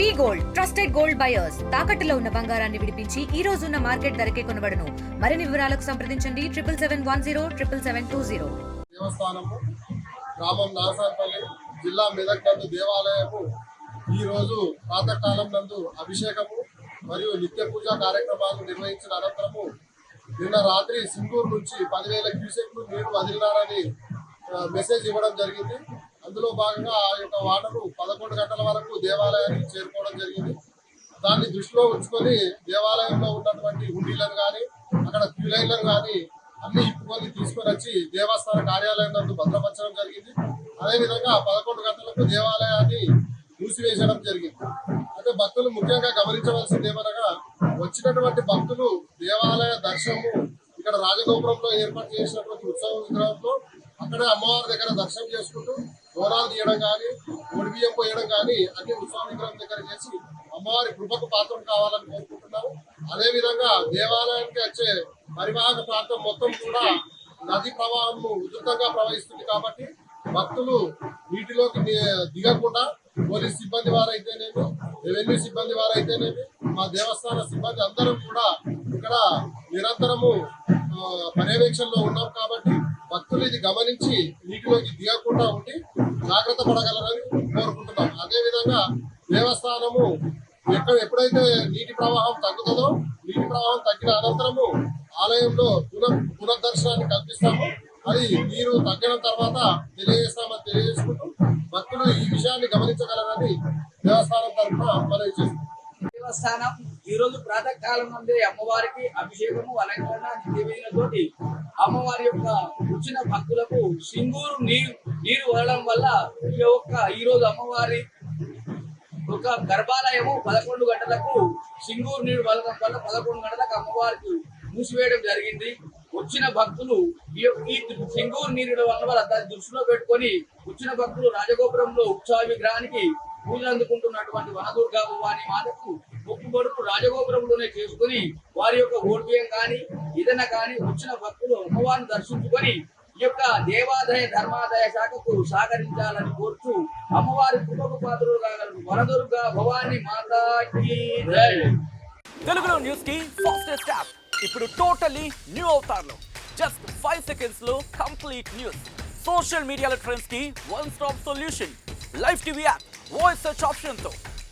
V gold trusted gold buyers. తాకట్టులో ఉన్న బంగారాన్ని విడిపించి ఈ రోజు ఉన్న మార్కెట్ ధరకే కొనబడను. మరిన్ని వివరాలకు సంప్రదించండి. Triple seven one zero triple seven two zero. దేవస్థానము గ్రామం నాగసార్పల్లి జిల్లా మెదక్ నందు దేవాలయము ఈ రోజు ప్రాతకాలం నందు అభిషేకము మరియు నిత్య పూజా కార్యక్రమాలు నిర్వహించిన అనంతరము నిన్న రాత్రి సింగూరు నుంచి పదివేల క్యూసెక్లు నీరు వదిలినారని మెసేజ్ ఇవ్వడం జరిగింది. అందులో భాగంగా ఆ యొక్క వాటరు పదకొండు గంటల వరకు దేవాలయానికి చేరుకోవడం జరిగింది. దాన్ని దృష్టిలో ఉంచుకొని దేవాలయంలో ఉన్నటువంటి హుండీలను కానీ అక్కడ క్యూలైన్లను కానీ అన్ని ఇప్పుకొని తీసుకొని వచ్చి దేవస్థాన కార్యాలయం నందు భద్రపరచడం జరిగింది. అదేవిధంగా పదకొండు గంటలకు దేవాలయాన్ని మూసివేయడం జరిగింది. అయితే భక్తులు ముఖ్యంగా గమనించవలసింది ఏమనగా వచ్చినటువంటి భక్తులు దేవాలయ దర్శనము ఇక్కడ రాజగోపురంలో ఏర్పాటు చేసినటువంటి ఉత్సవ విగ్రహంలో అక్కడే అమ్మవారి దగ్గర దర్శనం చేసుకుంటూ దూరాలు తీయడం కానీ ఒడి బియ్యం పోయడం కానీ అన్ని ఉత్సవ దగ్గర చేసి అమ్మవారి కృపకు పాత్రం కావాలని కోరుకుంటున్నాము. అదేవిధంగా దేవాలయానికి వచ్చే పరివాహక ప్రాంతం మొత్తం కూడా నది ప్రవాహం ఉధృతంగా ప్రవహిస్తుంది కాబట్టి భక్తులు నీటిలోకి దిగకుండా పోలీస్ సిబ్బంది వారైతేనేమి రెవెన్యూ సిబ్బంది వారైతేనేమి మా దేవస్థాన సిబ్బంది అందరం కూడా ఇక్కడ నిరంతరము పర్యవేక్షణలో ఉన్నాం కాబట్టి భక్తులు ఇది గమనించి నీటిలోకి దిగకుండా ఉండి జాగ్రత్త పడగలరని కోరుకుంటున్నాం. అదే విధంగా దేవస్థానము ఎక్కడ ఎప్పుడైతే నీటి ప్రవాహం తగ్గుతుందో నీటి ప్రవాహం తగ్గిన అనంతరము ఆలయంలో పునః పునర్దర్శనాన్ని కల్పిస్తాము. అది నీరు తగ్గిన తర్వాత తెలియజేస్తామని తెలియజేసుకుంటూ భక్తులు ఈ విషయాన్ని గమనించగలరని దేవస్థానం తరఫున మనవి చేస్తున్నాం. దేవస్థానం ఈ రోజు ప్రాతకాలం నుండి అమ్మవారికి అభిషేకము అలంకరణ నిత్యవేదనతోటి అమ్మవారి యొక్క వచ్చిన భక్తులకు సింగూరు నీరు నీరు వదలడం వల్ల ఈ యొక్క ఈ రోజు అమ్మవారి ఒక గర్భాలయము పదకొండు గంటలకు సింగూరు నీరు వదలడం వల్ల పదకొండు గంటలకు అమ్మవారికి మూసివేయడం జరిగింది. వచ్చిన భక్తులు ఈ యొక్క ఈ సింగూరు నీరు వల్ల దాన్ని దృష్టిలో పెట్టుకొని వచ్చిన భక్తులు రాజగోపురంలో ఉత్సవ విగ్రహానికి పూజలు అందుకుంటున్నటువంటి వనదుర్గా భవాని మాతకు రాజగోపురంలోనే చేసుకుని వారి యొక్క ఓడిబియ్యం కానీ ఏదైనా కానీ వచ్చిన భక్తులు అమ్మవారిని దర్శించుకొని ఈ యొక్క దేవాదాయ ధర్మాదాయ శాఖకు సహకరించాలని కోరుతూ అమ్మవారి కుటుంబ పాత్రలు కాగలరు. వనదుర్గా భవాని మాతాకి తెలుగులో న్యూస్కి ఫాస్టెస్ట్ యాప్ ఇప్పుడు టోటలీ న్యూ అవుతార్లో జస్ట్ ఫైవ్ సెకండ్స్లో కంప్లీట్ న్యూస్ సోషల్ మీడియాలో ట్రెండ్స్కి one stop solution live TV app voice search ఆప్షన్తో.